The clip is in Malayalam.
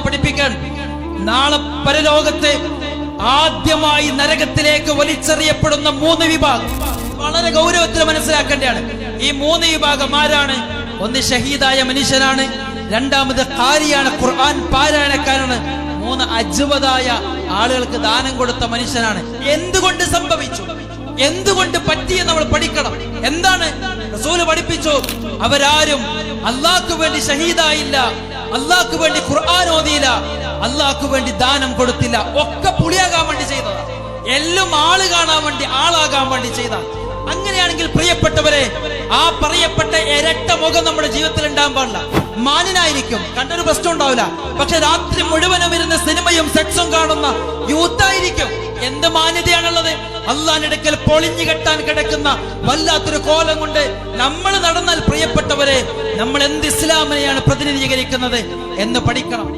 പഠിപ്പിക്കാൻ നാളെ പരലോകത്തെ ആദ്യമായി നരകത്തിലേക്ക് വലിച്ചെറിയപ്പെടുന്ന മൂന്ന് വിഭാഗം. വളരെ ഗൗരവത്തിൽ മനസ്സിലാക്കേണ്ടതാണ്. ഈ മൂന്ന് വിഭാഗം ആരാണ്? ഒന്ന് ഷഹീദായ മനുഷ്യനാണ് രണ്ടാമത് കാരിയാണ് ഖുർആൻ പാരായണക്കാരാണ് മൂന്ന് അജുവതായ ആളുകൾക്ക് ദാനം കൊടുത്ത മനുഷ്യനാണ്. എന്തുകൊണ്ട് സംഭവിച്ചു? എന്തുകൊണ്ട് പറ്റിയെ നമ്മൾ പഠിക്കണം. എന്താണ്? റസൂൽ പഠിപ്പിച്ചു അവരാരും അള്ളാഹ്ക്ക് വേണ്ടി ഷഹീദായില്ല. അള്ളാഹ്ക്ക് വേണ്ടി ഖുർആൻ ഓതിയില്ല അള്ളാഹ്ക്ക് വേണ്ടി ദാനം കൊടുത്തില്ല. ഒക്കെ പുളിയാകാൻ വേണ്ടി ചെയ്തതാ. എല്ലാം ആൾ കാണാൻ വേണ്ടി ആളാകാൻ വേണ്ടി ചെയ്ത. അങ്ങനെയാണെങ്കിൽ പ്രിയപ്പെട്ടവരെ ആ പറയപ്പെട്ട ഇരട്ട മുഖം നമ്മുടെ ജീവിതത്തിൽ ഉണ്ടാകാൻ പാടില്ല. മാനിനായിരിക്കും കണ്ടൊരു പ്രശ്നം ഉണ്ടാവില്ല. പക്ഷെ രാത്രി മുഴുവനും ഇരുന്ന് സിനിമയും സെക്സും കാണുന്ന യൂത്തായിരിക്കും. എന്ത് മാന്യതയാണുള്ളത്? അള്ളാഹിനടുക്കൽ പൊളിഞ്ഞു കെട്ടാൻ കിടക്കുന്ന വല്ലാത്തൊരു കോലം കൊണ്ട് നമ്മൾ നടന്നാൽ പ്രിയപ്പെട്ടവരെ നമ്മൾ എന്ത് ഇസ്ലാമിനെയാണ് പ്രതിനിധീകരിക്കുന്നത് എന്ന് പഠിക്കണം.